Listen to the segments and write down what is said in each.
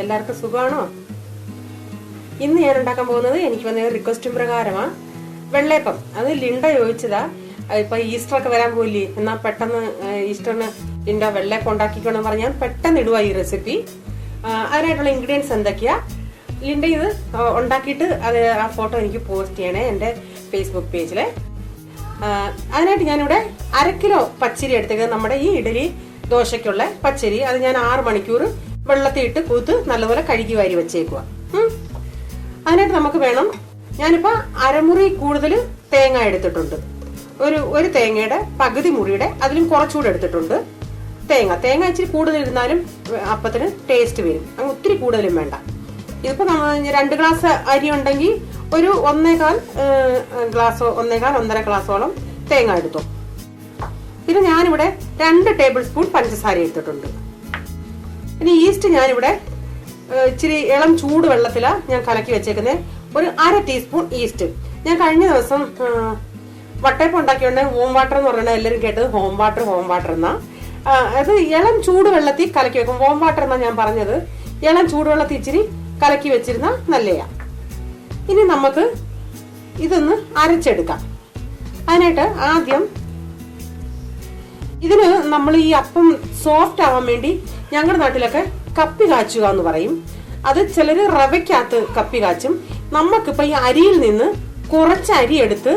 എല്ലാവർക്കും സുഖമാണോ? ഇന്ന് ഞാൻ ഉണ്ടാക്കാൻ പോകുന്നത് എനിക്ക് വന്ന റിക്വസ്റ്റും പ്രകാരമാ വെള്ളയപ്പം. അത് ലിണ്ട ചോദിച്ചതാ. ഇപ്പൊ ഈസ്റ്റർ ഒക്കെ വരാൻ പോയില്ലേ? എന്നാ പെട്ടെന്ന് ഈസ്റ്ററിന് ലിണ്ട വെള്ളയപ്പം എന്ന് പറഞ്ഞാൽ പെട്ടെന്ന് ഇടുക ഈ റെസിപ്പി അതിനായിട്ടുള്ള ഇൻഗ്രീഡിയൻസ് എന്തൊക്കെയാ? ലിണ്ട ഇത് ഉണ്ടാക്കിയിട്ട് അത് ആ ഫോട്ടോ എനിക്ക് പോസ്റ്റ് ചെയ്യണേ എന്റെ ഫേസ്ബുക്ക് പേജിൽ അതിനായിട്ട് ഞാനിവിടെ അര കിലോ പച്ചരി എടുത്തേക്കുന്നത്. നമ്മുടെ ഈ ഇഡലി ദോശയ്ക്കുള്ള പച്ചരി. അത് ഞാൻ ആറ് മണിക്കൂർ വെള്ളത്തിൽ ഇട്ട് കൂത്ത് നല്ലപോലെ കഴുകി വാരി വെച്ചേക്കുക അതിനായിട്ട് നമുക്ക് വേണം ഞാനിപ്പോ അരമുറി കൂടുതൽ തേങ്ങ എടുത്തിട്ടുണ്ട്. ഒരു ഒരു തേങ്ങയുടെ പകുതി മുറിയുടെ അതിലും കുറച്ചുകൂടെ എടുത്തിട്ടുണ്ട് തേങ്ങ. തേങ്ങ ഇച്ചിരി കൂടുതൽ ഇരുന്നാലും അപ്പത്തിന് ടേസ്റ്റ് വരും. അങ്ങ് ഒത്തിരി കൂടുതലും വേണ്ട. ഇതിപ്പോ നമ്മ രണ്ട് ഗ്ലാസ് അരി ഉണ്ടെങ്കിൽ ഒരു ഒന്നേകാൽ ഗ്ലാസോ ഒന്നേകാൽ ഒന്നര ഗ്ലാസോളം തേങ്ങ എടുത്തു. പിന്നെ ഞാനിവിടെ രണ്ട് ടേബിൾ സ്പൂൺ പഞ്ചസാര എടുത്തിട്ടുണ്ട്. ഇനി ഈസ്റ്റ് ഞാനിവിടെ ഇച്ചിരി ഇളം ചൂട് വെള്ളത്തിലാണ് ഞാൻ കലക്കി വെച്ചേക്കുന്നത് ഒരു അര ടീസ്പൂൺ ഈസ്റ്റ് ഞാൻ കഴിഞ്ഞ ദിവസം വട്ടയപ്പം ഉണ്ടാക്കിയോണ്ട് ഹോം വാട്ടർ എന്ന് പറഞ്ഞാൽ എല്ലാവരും കേട്ടത് ഹോം വാട്ടർ ഹോം വാട്ടർ എന്നാ. അത് ഇളം ചൂട് വെള്ളത്തിൽ കലക്കി വെക്കും. ഹോം വാട്ടർ എന്നാ ഞാൻ പറഞ്ഞത്. ഇളം ചൂടുവെള്ളത്തിൽ ഇച്ചിരി കലക്കി വെച്ചിരുന്ന നല്ലയാ. ഇനി നമുക്ക് ഇതൊന്ന് അരച്ചെടുക്കാം. അതിനായിട്ട് ആദ്യം ഇതിന് നമ്മൾ ഈ അപ്പം സോഫ്റ്റ് ആവാൻ വേണ്ടി ഞങ്ങളുടെ നാട്ടിലൊക്കെ കപ്പി കാച്ചുക എന്ന് പറയും. അത് ചിലർ റവയ്ക്കകത്ത് കപ്പി കാച്ചും. നമുക്കിപ്പോൾ ഈ അരിയിൽ നിന്ന് കുറച്ച് അരി എടുത്ത്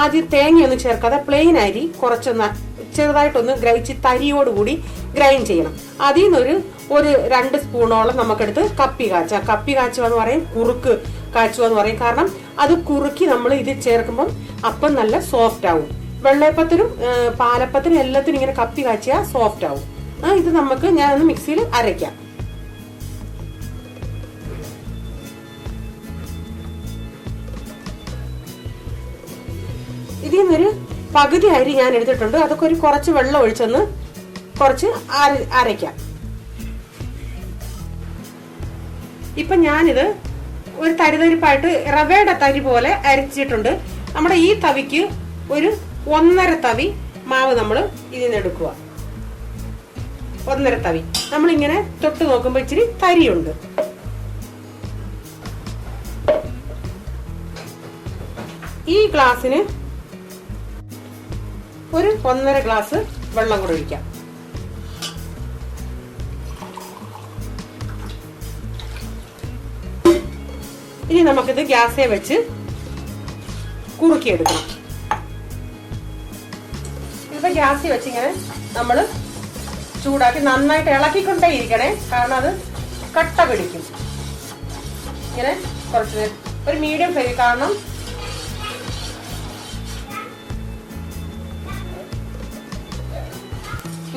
ആദ്യം തേങ്ങയൊന്നും ചേർക്കാതെ പ്ലെയിൻ അരി കുറച്ചൊന്ന് ചെറുതായിട്ടൊന്ന് ഗ്രഹിച്ച് തരിയോടുകൂടി ഗ്രൈൻഡ് ചെയ്യണം. അതിൽ നിന്നൊരു ഒരു രണ്ട് സ്പൂണോളം നമുക്കെടുത്ത് കപ്പി കാച്ച. കപ്പി കാച്ചുക എന്ന് പറയും കുറുക്ക് കാച്ചുക എന്ന് പറയും. കാരണം അത് കുറുക്കി നമ്മൾ ഇത് ചേർക്കുമ്പം അപ്പം നല്ല സോഫ്റ്റ് ആവും. വെള്ളയപ്പത്തിനും പാലപ്പത്തിനും എല്ലാത്തിനും ഇങ്ങനെ കപ്പി കാച്ചിയാൽ സോഫ്റ്റ് ആവും. ഇത് നമുക്ക് ഞാൻ ഒന്ന് മിക്സിയിൽ അരയ്ക്കാം. ഇതിൽ നിന്നൊരു പകുതി അരി ഞാൻ എടുത്തിട്ടുണ്ട്. അതൊക്കെ ഒരു കുറച്ച് വെള്ളം ഒഴിച്ചൊന്ന് കുറച്ച് അരയ്ക്കാം. ഇപ്പൊ ഞാനിത് ഒരു തരിതരിപ്പായിട്ട് റവയുടെ തരി പോലെ അരച്ചിട്ടുണ്ട്. നമ്മുടെ ഈ തവിക്ക് ഒരു ഒന്നര തവി മാവ് നമ്മൾ ഇതിൽ നിന്ന് എടുക്കുക ഒന്നര തവി. നമ്മളിങ്ങനെ തൊട്ട് നോക്കുമ്പോൾ ഇച്ചിരി തരിയുണ്ട്. ഈ ഗ്ലാസ്സിന് ഒരു ഒന്നര ഗ്ലാസ് വെള്ളം കൂടെ ഒഴിക്കാം. ഇനി നമുക്കിത് ഗ്യാസേ വെച്ച് കുറുക്കിയെടുക്കണം. ഇപ്പൊ ഗ്യാസിൽ വെച്ചിങ്ങനെ നമ്മൾ ചൂടാക്കി നന്നായിട്ട് ഇളക്കിക്കൊണ്ടേ ഇരിക്കണേ കാരണം അത് കട്ട പിടിക്കും. ഇങ്ങനെ കുറച്ച് നേരം ഒരു മീഡിയം ഫ്ലെയിം കാരണം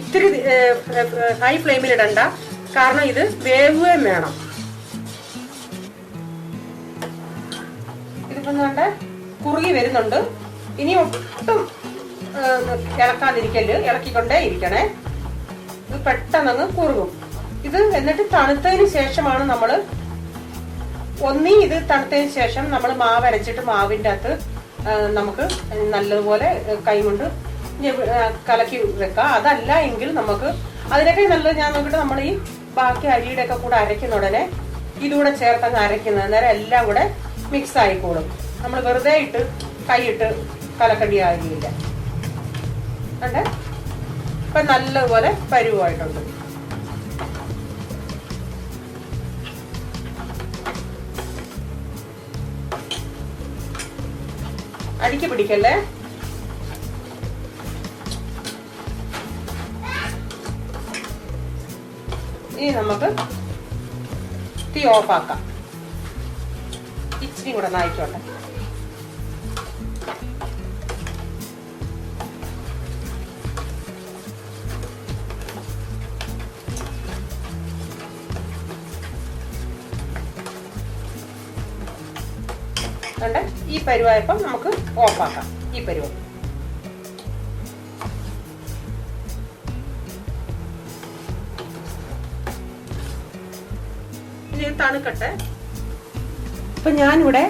ഇത്തിരി ഹൈ ഫ്ലെയിമിൽ ഇടണ്ട. കാരണം ഇത് വേവുകയും വേണം. ഇതിപ്പം കണ്ട് കുറുകി വരുന്നുണ്ട്. ഇനി ഒട്ടും ഇളക്കാതിരിക്കൽ ഇളക്കിക്കൊണ്ടേ ഇരിക്കണേ ഇത് പെട്ടെന്ന് അങ്ങ് കുറുകും. ഇത് എന്നിട്ട് തണുത്തതിന് ശേഷമാണ് നമ്മൾ ഒന്നീ ഇത് തണുത്തതിന് ശേഷം നമ്മൾ മാവ് അരച്ചിട്ട് മാവിന്റെ അകത്ത് നമുക്ക് നല്ലതുപോലെ കൈകൊണ്ട് കലക്കി വെക്കുക അതല്ല എങ്കിൽ നമുക്ക് അതിനൊക്കെ നല്ലത് ഞാൻ നോക്കിയിട്ട് നമ്മൾ ഈ ബാക്കി അരിയുടെ ഒക്കെ കൂടെ അരയ്ക്കുന്ന ഉടനെ ഇതുകൂടെ ചേർത്ത് അങ്ങ് അരയ്ക്കുന്നത് അന്നേരം എല്ലാം കൂടെ മിക്സ് ആയിക്കോളും. നമ്മൾ വെറുതെ ഇട്ട് കൈയിട്ട് കലക്കടിയാകില്ല കണ്ടേ? ഇപ്പൊ നല്ലപോലെ പരുവായിട്ടുണ്ട്. അടിക്ക് പിടിക്കല്ലേ? ഇനി നമുക്ക് തീ ഓഫാക്കാം. ഇച്ചിരി കൂടെ നായിക്കോട്ടെ കണ്ട്? ഈ പരുവായപ്പം നമുക്ക് ഓഫാക്കാം ഈ പരുവം. തണുക്കട്ടെ. ഇപ്പൊ ഞാനിവിടെ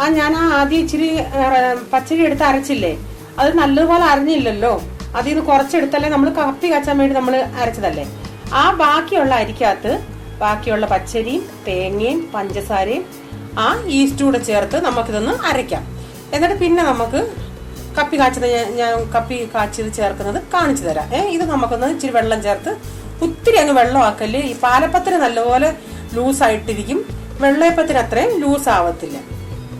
ആ ഞാൻ ആ ആദ്യം ഇച്ചിരി പച്ചരി എടുത്ത് അരച്ചില്ലേ? അത് നല്ലതുപോലെ അരഞ്ഞില്ലല്ലോ. അതിൽ നിന്ന് കുറച്ചെടുത്തല്ലേ നമ്മൾ കപ്പി കച്ചാൻ വേണ്ടി നമ്മൾ അരച്ചതല്ലേ? ആ ബാക്കിയുള്ള അരിക്കകത്ത് ബാക്കിയുള്ള പച്ചരിയും തേങ്ങയും പഞ്ചസാരയും ആ ഈസ്റ്റ് കൂടെ ചേർത്ത് നമുക്കിതൊന്ന് അരയ്ക്കാം. എന്നിട്ട് പിന്നെ നമുക്ക് കപ്പി കാച്ചത് ഞാൻ- കപ്പി കാച്ചത് ചേർക്കുന്നത് കാണിച്ചു തരാം. ഏഹ് ഇത് നമുക്കൊന്ന് ഇച്ചിരി വെള്ളം ചേർത്ത് ഒത്തിരി അങ്ങ് വെള്ളമാക്കൽ ഈ പാലപ്പത്തിന് നല്ലപോലെ ലൂസായിട്ടിരിക്കും. വെള്ളയപ്പത്തിന് അത്രയും ലൂസ് ആവത്തില്ല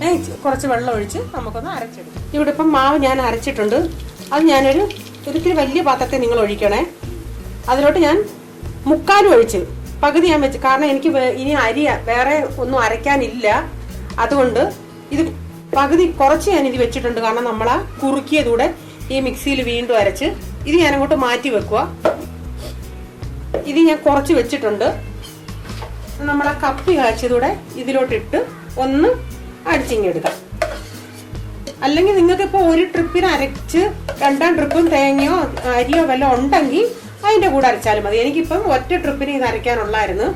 ഏഹ് കുറച്ച് വെള്ളം ഒഴിച്ച് നമുക്കൊന്ന് അരച്ചെടുക്കാം. ഇവിടെ ഇപ്പം മാവ് ഞാൻ അരച്ചിട്ടുണ്ട്. അത് ഞാനൊരു ഒരിത്തിരി വലിയ പാത്രത്തെ നിങ്ങൾ ഒഴിക്കണേ. അതിലോട്ട് ഞാൻ മുക്കാലും ഒഴിച്ച് പകുതി ഞാൻ വെച്ച്. കാരണം എനിക്ക് ഇനി അരി വേറെ ഒന്നും അരയ്ക്കാനില്ല. അതുകൊണ്ട് ഇത് പകുതി കുറച്ച് ഞാൻ ഇത് വെച്ചിട്ടുണ്ട്. കാരണം നമ്മൾ ആ കുറുക്കിയതൂടെ ഈ മിക്സിയിൽ വീണ്ടും അരച്ച് ഇത് ഞാൻ അങ്ങോട്ട് മാറ്റി വെക്കുക ഇത് ഞാൻ കുറച്ച് വെച്ചിട്ടുണ്ട്. നമ്മളെ കപ്പി കാച്ചതൂടെ ഇതിലോട്ടിട്ട് ഒന്ന് അടിച്ചിങ്ങെടുക്കാം. അല്ലെങ്കിൽ നിങ്ങൾക്ക് ഇപ്പോൾ ഒരു ട്രിപ്പിന് അരച്ച് രണ്ടാം ട്രിപ്പും തേങ്ങയോ അരിയോ വല്ലതും ഉണ്ടെങ്കിൽ അതിന്റെ കൂടെ അരച്ചാലും മതി. എനിക്കിപ്പം ഒറ്റ ട്രിപ്പിന് ഇത് അരയ്ക്കാനുള്ളായിരുന്നു.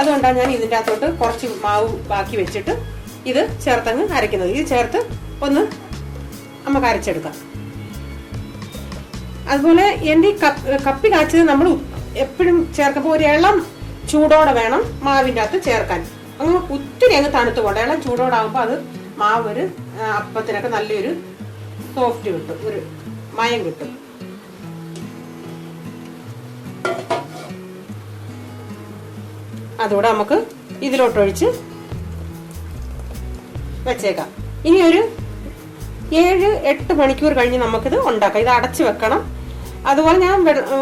അതുകൊണ്ടാണ് ഞാൻ ഇതിന്റെ അകത്തോട്ട് കുറച്ച് മാവ് ബാക്കി വെച്ചിട്ട് ഇത് ചേർത്തങ്ങ് അരയ്ക്കുന്നത്. ഇത് ചേർത്ത് ഒന്ന് നമുക്ക് അരച്ചെടുക്കാം. അതുപോലെ എന്റെ ഈ കപ്പ് കപ്പി കാച്ചത് നമ്മൾ എപ്പോഴും ചേർക്കുമ്പോൾ ഒരു ഇളം ചൂടോടെ വേണം മാവിന്റെ അകത്ത് ചേർക്കാൻ. അങ്ങ് ഒത്തിരി അങ്ങ് തണുത്ത് പോകണ്ട. ഇളം ചൂടോടാകുമ്പോൾ അത് മാവ് ഒരു അപ്പത്തിനൊക്കെ നല്ലൊരു സോഫ്റ്റ് കിട്ടും. ഒരു മയം കിട്ടും. അതുകൂടെ നമുക്ക് ഇതിലോട്ടൊഴിച്ച് വെച്ചേക്കാം. ഇനി ഒരു ഏഴ് എട്ട് മണിക്കൂർ കഴിഞ്ഞ് നമുക്കിത് ഉണ്ടാക്കാം. ഇത് അടച്ചു വെക്കണം. അതുപോലെ ഞാൻ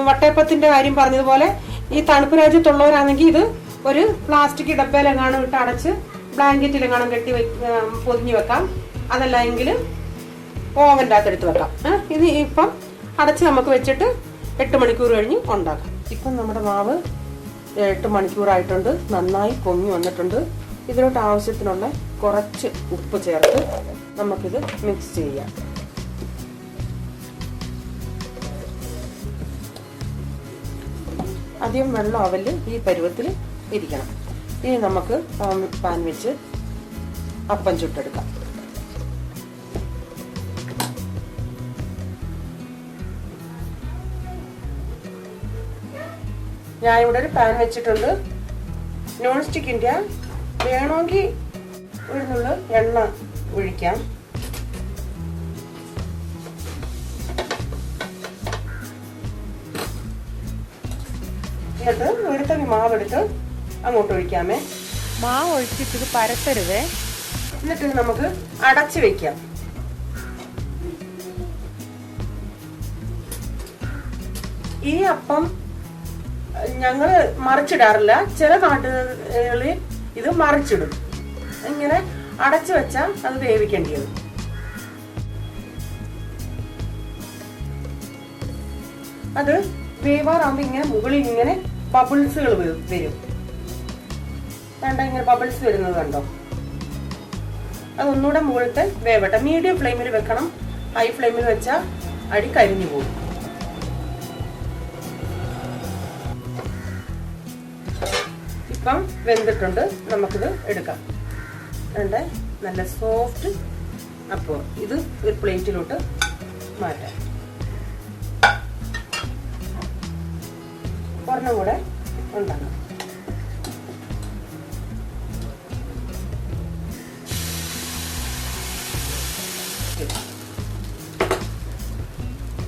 വട്ടയപ്പത്തിന്റെ കാര്യം പറഞ്ഞതുപോലെ ഈ തണുപ്പ് രാജ്യത്തുള്ളവരാണെങ്കിൽ ഇത് ഒരു പ്ലാസ്റ്റിക് ഡബ്ബയിലെങ്ങാനും ഇട്ട് അടച്ച് ബ്ലാങ്കറ്റിലെങ്ങാനും കെട്ടി പൊതിഞ്ഞു വെക്കാം. അതല്ല എങ്കിൽ ഓവന്റെ അകത്ത് എടുത്ത് വെക്കാം ഇത് ഇപ്പം അടച്ച് നമുക്ക് വെച്ചിട്ട് എട്ട് മണിക്കൂർ കഴിഞ്ഞ് ഉണ്ടാക്കാം. ഇപ്പം നമ്മുടെ മാവ് എട്ട് മണിക്കൂറായിട്ടുണ്ട്. നന്നായി പൊങ്ങി വന്നിട്ടുണ്ട്. ഇതിലോട്ട് ആവശ്യത്തിനുള്ള കുറച്ച് ഉപ്പ് ചേർത്ത് നമുക്കിത് മിക്സ് ചെയ്യാം. ആദ്യം വെള്ളം അവൽ ഈ പരുവത്തിൽ ഇരിക്കണം. ഇനി നമുക്ക് പാൻ- വെച്ച് അപ്പം ചുട്ടെടുക്കാം. ഞാൻ ഇവിടെ ഒരു പാൻ വെച്ചിട്ടുണ്ട്. നോൺ സ്റ്റിക്കിന്റെ വേണമെങ്കിൽ ഒരു നുള്ളു എണ്ണ ഒഴിക്കാം. എന്നിട്ട് എടുത്ത മാവെടുത്ത് അങ്ങോട്ട് ഒഴിക്കാമേ. മാവ് ഒഴിച്ചിട്ട് ഇത് പരത്തരുതേ. എന്നിട്ട് നമുക്ക് അടച്ച് വെക്കാം. ഈ അപ്പം ഞങ്ങൾ മറിച്ചിടാറില്ല. ചില നാട്ടുകളിൽ ഇത് മറിച്ചിടും. ഇങ്ങനെ അടച്ചു വെച്ചാൽ അത് വേവിക്കേണ്ടി വരും. അത് വേവാറാകുമ്പോൾ ഇങ്ങനെ മുകളിൽ ഇങ്ങനെ ബബിൾസുകൾ വരും. കണ്ടോ ഇങ്ങനെ ബബിൾസ് വരുന്നത് കണ്ടോ? അതൊന്നുകൂടെ മുകളിലത്തെ വേവട്ടെ. മീഡിയം ഫ്ലെയിമിൽ വെക്കണം. ഹൈ ഫ്ലെയിമിൽ വെച്ചാൽ അടി കരിഞ്ഞു പോകും. ഇപ്പം വെന്തിട്ടുണ്ട്. നമുക്കിത് എടുക്കാം. വേണ്ട നല്ല സോഫ്റ്റ് അപ്പോൾ ഇത് ഒരു പ്ലേറ്റിലോട്ട് മാറ്റാം. ഒരെണ്ണം കൂടെ ഉണ്ടാക്കാം.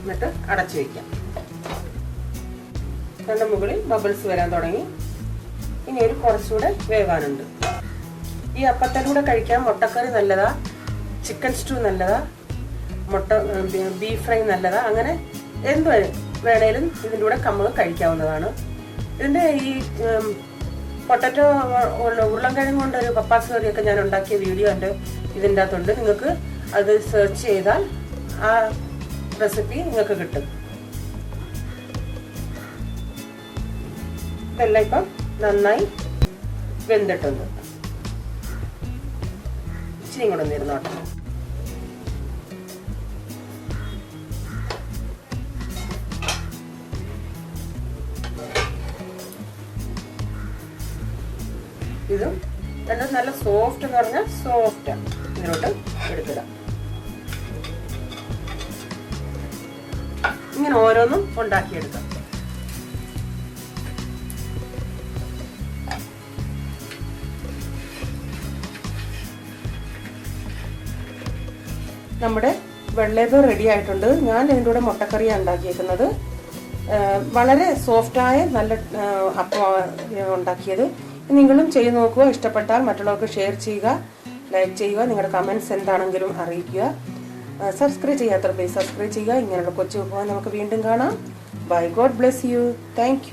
എന്നിട്ട് അടച്ചു വയ്ക്കാം രണ്ട് മുകളിൽ ബബിൾസ് വരാൻ തുടങ്ങി. ഇനി ഒരു കുറച്ചുകൂടെ വേവാനുണ്ട്. ഈ അപ്പത്തിലൂടെ കഴിക്കാൻ മുട്ടക്കറി നല്ലതാ ചിക്കൻ സ്റ്റൂ നല്ലതാ മുട്ട ബീഫ് ഫ്രൈ നല്ലതാ. അങ്ങനെ എന്ത് വേണേലും ഇതിന്റെ കൂടെ നമ്മൾ കഴിക്കാവുന്നതാണ്. ഇതിന്റെ ഈ പൊട്ടറ്റോ ഉരുളൻകിഴങ്ങ് കൊണ്ട് ഒരു പപ്പാസ് കറിയൊക്കെ ഞാൻ ഉണ്ടാക്കിയ വീഡിയോ എന്റെ ഇതിന്റെ അകത്തുണ്ട്. നിങ്ങൾക്ക് അത് സെർച്ച് ചെയ്താൽ ആ റെസിപ്പി നിങ്ങൾക്ക് കിട്ടും. ഇതെല്ലാം ഇപ്പം നന്നായി വെന്തിട്ടുണ്ട്. ഇച്ചിരി കൂടെ നിരുന്നോട്ടെ ഇതും രണ്ടും നല്ല സോഫ്റ്റ് എന്ന് പറഞ്ഞാൽ സോഫ്റ്റ് ഇതിലോട്ട് എടുത്തിടാം. ഇങ്ങനെ ഓരോന്നും ഉണ്ടാക്കിയെടുക്കാം. നമ്മുടെ വെള്ളേപ്പ് റെഡി ആയിട്ടുണ്ട്. ഞാൻ ഇതിന്റെ കൂടെ മുട്ടക്കറിയാണ് ഉണ്ടാക്കിയേക്കുന്നത്. വളരെ സോഫ്റ്റായ നല്ല അപ്പം ഉണ്ടാക്കിയത്. നിങ്ങളും ചെയ്തു നോക്കുക. ഇഷ്ടപ്പെട്ടാൽ മറ്റുള്ളവർക്ക് ഷെയർ ചെയ്യുക ലൈക്ക് ചെയ്യുക നിങ്ങളുടെ കമൻസ് എന്താണെങ്കിലും അറിയിക്കുക. സബ്സ്ക്രൈബ് ചെയ്യാത്തവർ പ്ലീസ് സബ്സ്ക്രൈബ് ചെയ്യുക. ഇങ്ങനെയുള്ള കൊച്ചു വിഭവം നമുക്ക് വീണ്ടും കാണാം. Bye God bless you thank